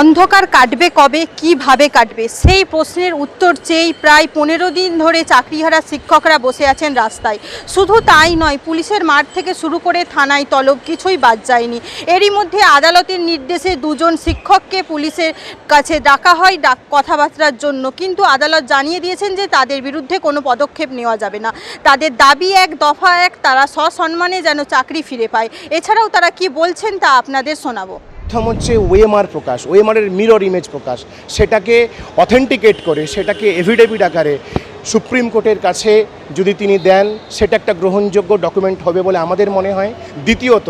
অন্ধকার কাটবে কবে, কীভাবে কাটবে? সেই প্রশ্নের উত্তর চেয়েই প্রায় পনেরো দিন ধরে চাকরিহারা শিক্ষকরা বসে আছেন রাস্তায়। শুধু তাই নয়, পুলিশের মাঠ থেকে শুরু করে থানায় তলব কিছুই বাদ যায়নি। এরই মধ্যে আদালতের নির্দেশে দুজন শিক্ষককে পুলিশের কাছে ডাকা হয় ডাক কথাবার্তার জন্য। কিন্তু আদালত জানিয়ে দিয়েছেন যে তাদের বিরুদ্ধে কোনো পদক্ষেপ নেওয়া যাবে না। তাদের দাবি এক, দফা এক, তারা সসম্মানে যেন চাকরি ফিরে পায়। এছাড়াও তারা কি বলছেন তা আপনাদের শোনাবো। প্রথম হচ্ছে ওয়েমার প্রকাশ ওয়েমারের মিরর ইমেজ প্রকাশ। সেটাকে অথেন্টিকেট করে, সেটাকে এভিডেভিট আকারে সুপ্রিম কোর্টের কাছে যদি তিনি দেন, সেটা একটা গ্রহণযোগ্য ডকুমেন্ট হবে বলে আমাদের মনে হয়। দ্বিতীয়ত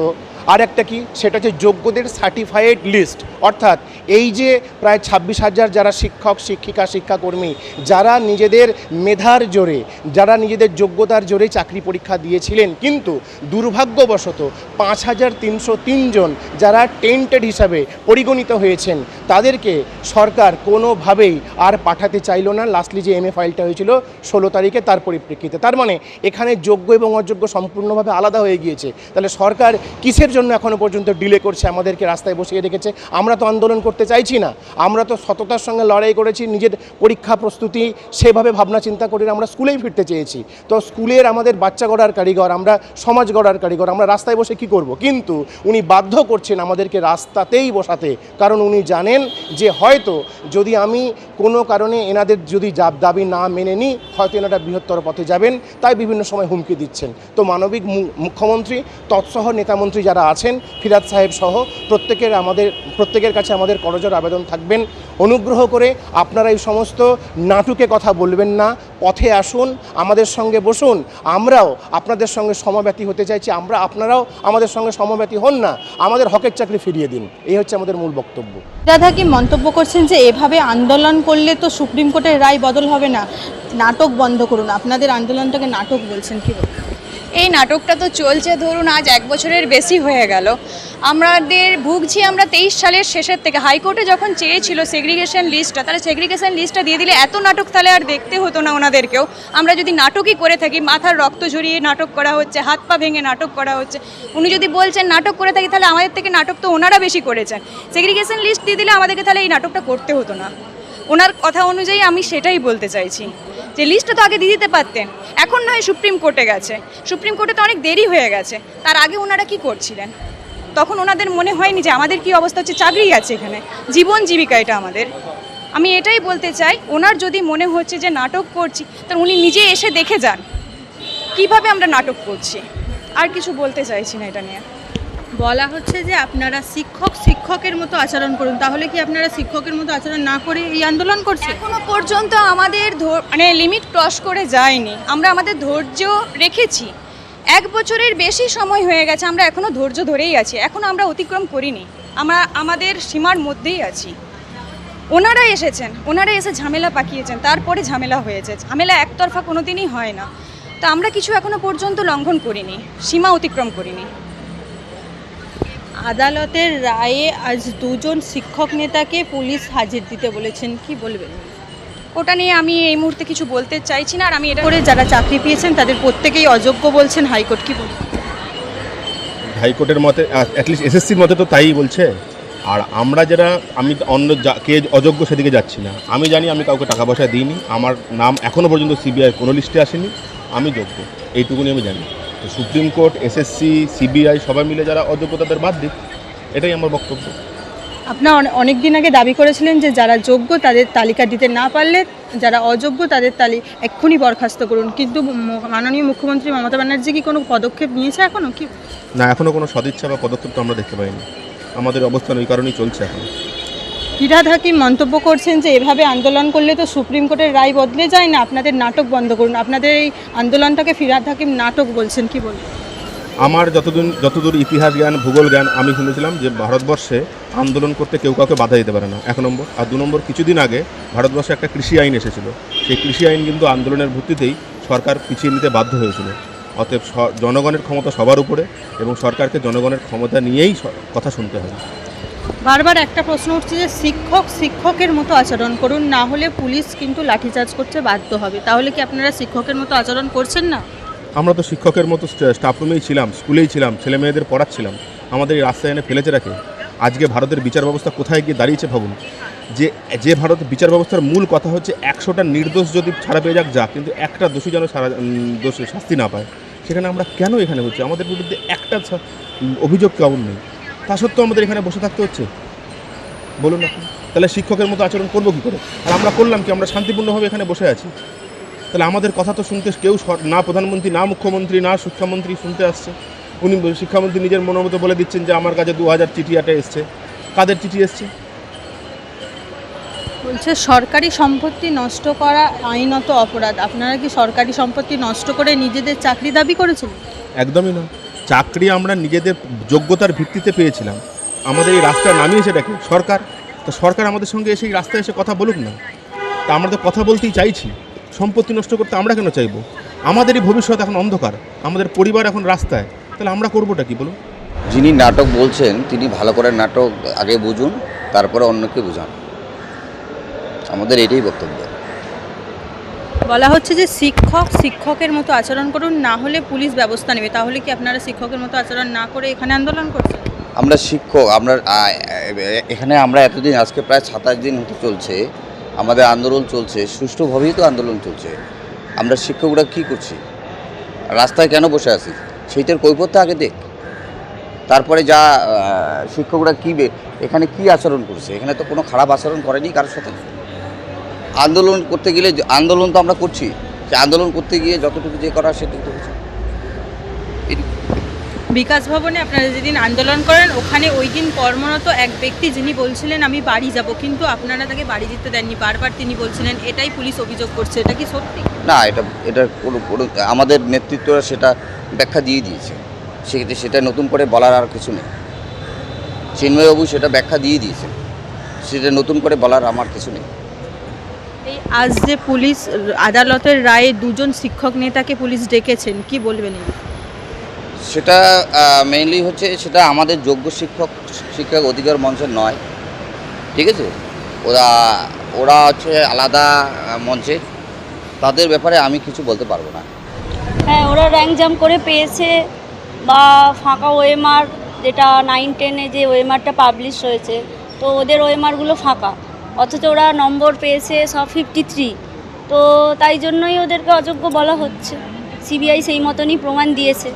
আর একটা কি? সেটা হচ্ছে যোগ্যদের সার্টিফাইড লিস্ট অর্থাৎ এই যে প্রায় ছাব্বিশ হাজার যারা শিক্ষক, শিক্ষিকা, শিক্ষাকর্মী, যারা নিজেদের মেধার জোরে, যারা নিজেদের যোগ্যতার জোরে চাকরি পরীক্ষা দিয়েছিলেন, কিন্তু দুর্ভাগ্যবশত পাঁচ হাজার তিনশো তিনজন যারা টেন্টেড হিসাবে পরিগণিত হয়েছেন, তাদেরকে সরকার কোনোভাবেই আর পাঠাতে চাইলো না। লাস্টলি যে এমএ ফাইলটা হয়েছিল ষোলো তারিখে তার পরিপ্রেক্ষিতে। তার মানে এখানে যোগ্য এবং অযোগ্য সম্পূর্ণভাবে আলাদা হয়ে গিয়েছে। তাহলে সরকার কিসের জন্য এখনও পর্যন্ত ডিলে করছে, আমাদেরকে রাস্তায় বসিয়ে রেখেছে। আমরা তো আন্দোলন করতে চাইছি না। আমরা তো সততার সঙ্গে লড়াই করেছি, নিজের পরীক্ষা প্রস্তুতি সেভাবে ভাবনা চিন্তা করে আমরা স্কুলেই ফিরতে চেয়েছি। তো স্কুলের আমাদের বাচ্চা গড়ার কারিগর, আমরা সমাজ গড়ার কারিগর, আমরা রাস্তায় বসে কি করব? কিন্তু উনি বাধ্য করছেন আমাদেরকে রাস্তাতেই বসাতে। কারণ উনি জানেন যে হয়তো যদি আমি কোনো কারণে এনাদের যদি দাবি না মেনে নিই, হয়তো এনারা বৃহত্তর পথে যাবেন, তাই বিভিন্ন সময় হুমকি দিচ্ছেন। তো মানবিক মুখ্যমন্ত্রী, তৎসহ নেতামন্ত্রী যারা আছেন, ফিরাদ সাহেব সহ প্রত্যেকের আমাদের, প্রত্যেকের কাছে আমাদের করজোর আবেদন থাকবেন। অনুগ্রহ করে আপনারা এই সমস্ত নাটুকে কথা বলবেন না, পথে আসুন, আমাদের সঙ্গে বসুন। আমরাও আপনাদের সঙ্গে সমব্যাতি হতে চাইছি, আমরা আপনারাও আমাদের সঙ্গে সমব্যাতি হন না, আমাদের হকের চাকরি ফিরিয়ে দিন। এই হচ্ছে আমাদের মূল বক্তব্য। দাদা কি মন্তব্য করছেন যে এভাবে আন্দোলন করলে তো সুপ্রিম কোর্টের রায় বদল হবে না? নাটক বন্ধ করুন, আপনাদের আন্দোলনটাকে নাটক বলছেন কি? এই নাটকটা তো চলছে ধরুন আজ এক বছরের বেশি হয়ে গেল। আমাদের ভুগছি আমরা তেইশ সালের শেষের থেকে। হাইকোর্টে যখন চেয়েছিল সেগ্রিগেশন লিস্টটা তাহলে সেগ্রিগেশন লিস্টটা দিয়ে দিলে এত নাটক তাহলে আর দেখতে হতো না ওনাদেরকেও। আমরা যদি নাটকই করে থাকি, মাথার রক্ত ঝরিয়ে নাটক করা হচ্ছে, হাত পা ভেঙে নাটক করা হচ্ছে, উনি যদি বলছেন নাটক করে থাকি, তাহলে আমাদের থেকে নাটক তো ওনারা বেশি করেছেন। সেগ্রিগেশন লিস্ট দিয়ে দিলে আমাদেরকে তাহলে এই নাটকটা করতে হতো না। ওনার কথা অনুযায়ী আমি সেটাই বলতে চাইছি। যে লিস্টটা তো আগে দিয়ে দিতে পারতেন, এখন নয়, সুপ্রিম কোর্টে গেছে। সুপ্রিম কোর্টে তো অনেক দেরি হয়ে গেছে। তার আগে ওনারা কি করছিলেন? তখন ওনাদের মনে হয়নি যে আমাদের কি অবস্থা হচ্ছে, চাকরি আছে এখানে। জীবন জীবিকা এটা আমাদের। আমি এটাই বলতে চাই, ওনার যদি মনে হচ্ছে যে নাটক করছি তো উনি নিজে এসে দেখে যান। কীভাবে আমরা নাটক করছি? আর কিছু বলতে চাইছি না এটা নিয়ে। বলা হচ্ছে যে আপনারা শিক্ষক, শিক্ষকের মতো আচরণ করুন। তাহলে কি আপনারা শিক্ষকের মতো আচরণ না করে এই আন্দোলন করছেন? এখনও পর্যন্ত আমাদের ধর- মানে লিমিট ক্রস করে যায়নি। আমরা আমাদের ধৈর্য রেখেছি। এক বছরের বেশি সময় হয়ে গেছে, আমরা এখনও ধৈর্য ধরেই আছি। এখনও আমরা অতিক্রম করিনি। আমরা, আমাদের সীমার মধ্যেই আছি। ওনারা এসেছেন, ওনারা এসে ঝামেলা পাকিয়েছেন, তারপরে ঝামেলা হয়েছে। ঝামেলা একতরফা কোনো দিনই হয় না। তো আমরা কিছু এখনও পর্যন্ত লঙ্ঘন করিনি, সীমা অতিক্রম করিনি। আদালতের রায়ে আজ দুজন শিক্ষক নেতাকে পুলিশ হাজির দিতে বলেছেন। কি বলবেন? ওটা নিয়ে আমি এই মুহূর্তে কিছু বলতে চাইছি না আর আমি এটা করে যারা চাকরি পেয়েছেন তাদের প্রত্যেকেই অযোগ্য বলছেন হাইকোর্ট। কি বলবেন? হাইকোর্টের মতে অ্যাটলিস্ট এসএসসির মতে তো তাই বলছে। আর আমরা যারা আমি অন্য যা- কে অযোগ্য সেদিকে যাচ্ছি না। আমি জানি আমি কাউকে টাকা পয়সা দিইনি। আমার নাম এখনও পর্যন্ত সিবিআই কোনো লিস্টে আসেনি। আমি যোগ্য। এইটুকুনি আমি জানি। সুপ্রিম কোর্ট এসএসসি সিবিআই সবাই মিলে যারা অযোগ্য তাদের বাদ দিক এটাই আমার বক্তব্য। আপনার অনেক দিন আগে দাবি করেছিলেন যে যারা যোগ্য তাদের তালিকা দিতে না পারলে যারা অযোগ্য তাদের তালি এক্ষুনি বরখাস্ত করুন। কিন্তু মাননীয় মুখ্যমন্ত্রী মমতা ব্যানার্জি কি কোনো পদক্ষেপ নিয়েছে এখনও কি না এখনও কোনো সদিচ্ছা বা পদক্ষেপ তো আমরা দেখতে পাইনি। আমাদের অবস্থান ওই কারণেই চলছে এখন। ফিরাদ হাকিম মন্তব্য করছেন যে এভাবে আন্দোলন করলে তো সুপ্রিম কোর্টের রায় বদলে যায় না? আপনাদের নাটক বন্ধ করুন। আপনাদের এই আন্দোলনটাকে ফিরাদ হাকিম নাটক বলছেন, কি বলবেন? আমার যতদিন, যতদূর ইতিহাস জ্ঞান, ভূগোল জ্ঞান আমি শুনেছিলাম যে ভারতবর্ষে আন্দোলন করতে কেউ কাউকে বাধা দিতে পারে না। এক নম্বর। আর দু নম্বর, কিছুদিন আগে ভারতবর্ষে একটা কৃষি আইন এসেছিল। সেই কৃষি আইন কিন্তু আন্দোলনের ভিত্তিতেই সরকার পিছিয়ে নিতে বাধ্য হয়েছিল। অতএব জনগণের ক্ষমতা সবার উপরে এবং সরকারকে জনগণের ক্ষমতা নিয়েই কথা শুনতে হবে। বারবার একটা প্রশ্ন উঠছে যে শিক্ষক শিক্ষকের মতো আচরণ করুন, না হলে পুলিশ কিন্তু লাঠিচার্জ করতে বাধ্য হবে। তাহলে কি আপনারা শিক্ষকের মতো আচরণ করছেন না? আমরা তো শিক্ষকের মতো স্টাফ রুমেই ছিলাম, স্কুলেই ছিলাম ছেলে মেয়েদের পড়াচ্ছিলাম। আমাদের এই রাস্তায় এনে ফেলেছে রাখে আজকে ভারতের বিচার ব্যবস্থা কোথায় গিয়ে দাঁড়িয়েছে ভাবুন। যে যে ভারত বিচার ব্যবস্থার মূল কথা হচ্ছে একশোটা নির্দোষ যদি ছাড়া পেয়ে যাক যাক কিন্তু একটা দোষী যেন সারা দোষী শাস্তি না পায়। সেখানে আমরা কেন এখানে হচ্ছে? আমাদের বিরুদ্ধে একটা অভিযোগ কেমন নেই? তা সত্ত্বেও আমাদের এখানে বসে থাকতে হচ্ছে। বলুন আপনি তাহলে শিক্ষকের মতো আচরণ করব কী করে? আর আমরা করলাম কি? আমরা শান্তিপূর্ণভাবে এখানে বসে আছি। তাহলে আমাদের কথা তো শুনতে কেউ না প্রধানমন্ত্রী না মুখ্যমন্ত্রী না শিক্ষামন্ত্রী শুনতে আসছে। উনি শিক্ষামন্ত্রী নিজের মনোমতো বলে দিচ্ছেন যে আমার কাছে দু হাজার চিঠি আটে এসছে। কাদের চিঠি এসছে? বলছে সরকারি সম্পত্তি নষ্ট করা আইনত অপরাধ। আপনারা কি সরকারি সম্পত্তি নষ্ট করে নিজেদের চাকরি দাবি করেছেন? একদমই না। চাকরি আমরা নিজেদের যোগ্যতার ভিত্তিতে পেয়েছিলাম। আমাদের এই রাস্তায় নামিয়েছে এটাকে সরকার। তো সরকার আমাদের সঙ্গে এসে এই রাস্তায় এসে কথা বলুক না। তা আমরা তো কথা বলতেই চাইছি। সম্পত্তি নষ্ট করতে আমরা কেন চাইব? আমাদেরই ভবিষ্যৎ এখন অন্ধকার। আমাদের পরিবার এখন রাস্তায়। তাহলে আমরা করবোটা কি বলুন? যিনি নাটক বলছেন, তিনি ভালো করে নাটক আগে বুঝুন, তারপরে অন্যকে বুঝান। আমাদের এটাই বক্তব্য। বলা হচ্ছে যে শিক্ষক, শিক্ষকের মতো আচরণ করুন, না হলে পুলিশ ব্যবস্থা নেবে। তাহলে কি আপনারা শিক্ষকের মতো আচরণ না করে এখানে আন্দোলন করছেন? আমরা শিক্ষক, আমরা এখানে আমরা এতদিন, আজকে প্রায় সাতাশ দিন হতে চলছে, আমাদের আন্দোলন চলছে সুষ্ঠুভাবেই তো আন্দোলন চলছে। আমরা শিক্ষকরা কি করছি? রাস্তায় কেন বসে আছি? সেইটার কৈপথ্য আগে দেখ। তারপরে যা শিক্ষকরা কী এখানে কি আচরণ করছে? এখানে তো কোনো খারাপ আচরণ করেনি কারোর সাথে। আন্দোলন করতে গেলে আন্দোলন তো আমরা করছি সে আন্দোলন করতে গিয়ে যতটুকু যে করা সেটুকু হচ্ছে। বিকাশ ভবনে আপনারা যেদিন আন্দোলন করেন ওখানে ওই দিন কর্মরত এক ব্যক্তি যিনি বলছিলেন আমি বাড়ি যাব। কিন্তু আপনারা তাকে বাড়ি যেতে দেননি। বারবার তিনি বলছিলেন এটাই পুলিশ অভিযোগ করছে। এটা কি সত্যি? না এটা এটা কোনো আমাদের নেতৃত্বরা সেটা ব্যাখ্যা দিয়ে দিয়েছে। সেক্ষেত্রে সেটা নতুন করে বলার আর কিছু নেই। চিন্ময়বাবু সেটা ব্যাখ্যা দিয়ে দিয়েছে সেটা নতুন করে বলার আমার কিছু নেই। আজ যে পুলিশ আদালতের রায়ে দুজন শিক্ষক নেতাকে পুলিশ ডেকেছেন কি বলবেন সেটা মেইনলি হচ্ছে সেটা আমাদের যোগ্য শিক্ষক শিক্ষক অধিকার মঞ্চের নয় ঠিক আছে? ওরা ওরা হচ্ছে আলাদা আহ, মঞ্চে তাদের ব্যাপারে আমি কিছু বলতে পারব না। হ্যাঁ ওরা র্যাঙ্ক জাম্প করে পেয়েছে বা ফাঁকা ওয়েমার যেটা নাইন টেনে যে ওয়েমারটা পাবলিশ হয়েছে তো ওদের ওয়েমারগুলো ফাঁকা। অথচ ওরা নম্বর পেয়েছে সব ফিফটি থ্রি তো তাই জন্যই ওদেরকে অযোগ্য বলা হচ্ছে। সিবিআই সেই মতনই প্রমাণ দিয়েছে।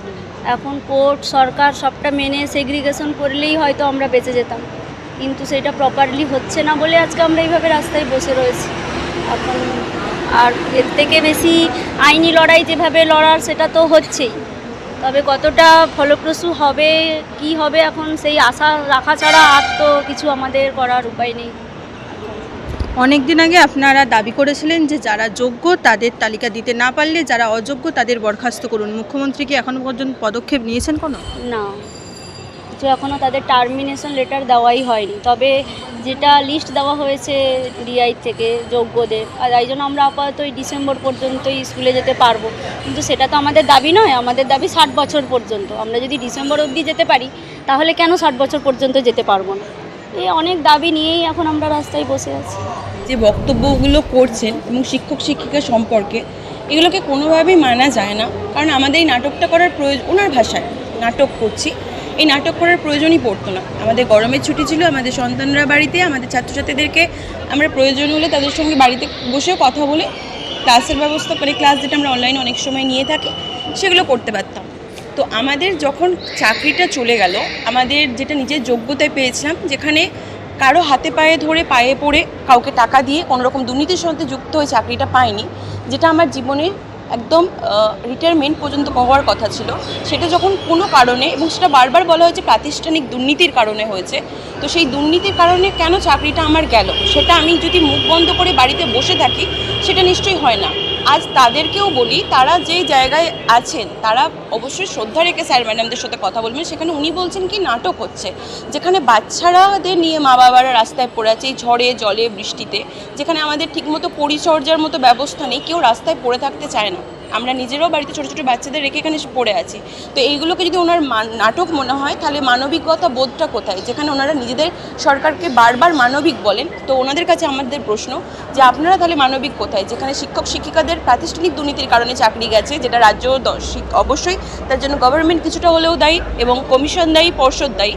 এখন কোর্ট, সরকার সবটা মেনে সেগ্রিগেশন করলেই হয়তো আমরা বেঁচে যেতাম। কিন্তু সেটা প্রপারলি হচ্ছে না বলে আজকে আমরা এইভাবে রাস্তায় বসে রয়েছি। এখন আর এর থেকে বেশি আইনি লড়াই যেভাবে লড়ার সেটা তো হচ্ছেই। তবে কতটা ফলপ্রসূ হবে, কি হবে এখন সেই আশা রাখা ছাড়া আর তো কিছু আমাদের করার উপায় নেই। অনেক দিন আগে আপনারা দাবি করেছিলেন যে যারা যোগ্য তাদের তালিকা দিতে না পারলে, যারা অযোগ্য তাদের বরখাস্ত করুন। মুখ্যমন্ত্রী কি এখনও পর্যন্ত পদক্ষেপ নিয়েছেন কোনো? না। কিছু এখনও তাদের টার্মিনেশন লেটার দেওয়াই হয়নি। তবে যেটা লিস্ট দেওয়া হয়েছে ডিআই থেকে যোগ্যদের, আর তাই জন্য আমরা আপাতত এই ডিসেম্বর পর্যন্তই স্কুলে যেতে পারব। কিন্তু সেটা তো আমাদের দাবি নয়, আমাদের দাবি ষাট বছর পর্যন্ত। আমরা যদি ডিসেম্বর অবধি যেতে পারি, তাহলে কেন ষাট বছর পর্যন্ত যেতে পারব না? এই অনেক দাবি নিয়েই এখন আমরা রাস্তায় বসে আছি। যে বক্তব্যগুলো করছেন এবং শিক্ষক শিক্ষিকা সম্পর্কে, এগুলোকে কোনোভাবেই মানা যায় না। কারণ আমাদের এই নাটকটা করার প্রয়োজন ওনার ভাষায় নাটক করছি। এই নাটক করার প্রয়োজনই পড়তো না। আমাদের গরমের ছুটি ছিল, আমাদের সন্তানরা বাড়িতে, আমাদের ছাত্রছাত্রীদেরকে আমরা প্রয়োজন হলে তাদের সঙ্গে বাড়িতে বসেও কথা বলে, ক্লাসের ব্যবস্থা করে, ক্লাস যেটা আমরা অনলাইনে অনেক সময় নিয়ে থাকি, সেগুলো করতে পারতাম। তো আমাদের যখন চাকরিটা চলে গেল, আমাদের যেটা নিজের যোগ্যতায় পেয়েছিলাম, যেখানে কারও হাতে পায়ে ধরে পায়ে পড়ে কাউকে টাকা দিয়ে কোনো রকম দুর্নীতির সাথে যুক্ত হয়ে চাকরিটা পাইনি, যেটা আমার জীবনে একদম রিটায়ারমেন্ট পর্যন্ত হওয়ার কথা ছিল। সেটা যখন কোনো কারণে এবং সেটা বারবার বলা হয়েছে প্রাতিষ্ঠানিক দুর্নীতির কারণে হয়েছে, তো সেই দুর্নীতির কারণে কেন চাকরিটা আমার গেল? সেটা আমি যদি মুখ বন্ধ করে বাড়িতে বসে থাকি, সেটা নিশ্চয়ই হয় না। আজ তাদেরকেও বলি, তারা যে জায়গায় আছেন, তারা অবশ্যই শ্রদ্ধা রেখে স্যার ম্যাডামদের সাথে কথা বলবেন। সেখানে উনি বলছেন কি, নাটক হচ্ছে, যেখানে বাচ্চারাদের নিয়ে মা বাবারা রাস্তায় পড়ে আছে, এই ঝড়ে, জলে, বৃষ্টিতে, যেখানে আমাদের ঠিকমতো পরিচর্যার মতো ব্যবস্থা নেই, কেউ রাস্তায় পড়ে থাকতে চায় না। আমরা নিজেরাও বাড়িতে ছোটো ছোটো বাচ্চাদের রেখে এখানে পড়ে আছি। তো এইগুলোকে যদি ওনার নাটক মনে হয়, তাহলে মানবিকতা বোধটা কোথায়? যেখানে ওনারা নিজেদের সরকারকে বারবার মানবিক বলেন, তো ওনাদের কাছে আমাদের প্রশ্ন যে আপনারা তাহলে মানবিক কোথায়? যেখানে শিক্ষক, শিক্ষিকাদের প্রাতিষ্ঠানিক দুর্নীতির কারণে চাকরি গেছে, যেটা রাজ্য অবশ্যই তার জন্য গভর্নমেন্ট কিছুটা হলেও দায়ী এবং কমিশন দায়ী, পর্ষদ দায়ী।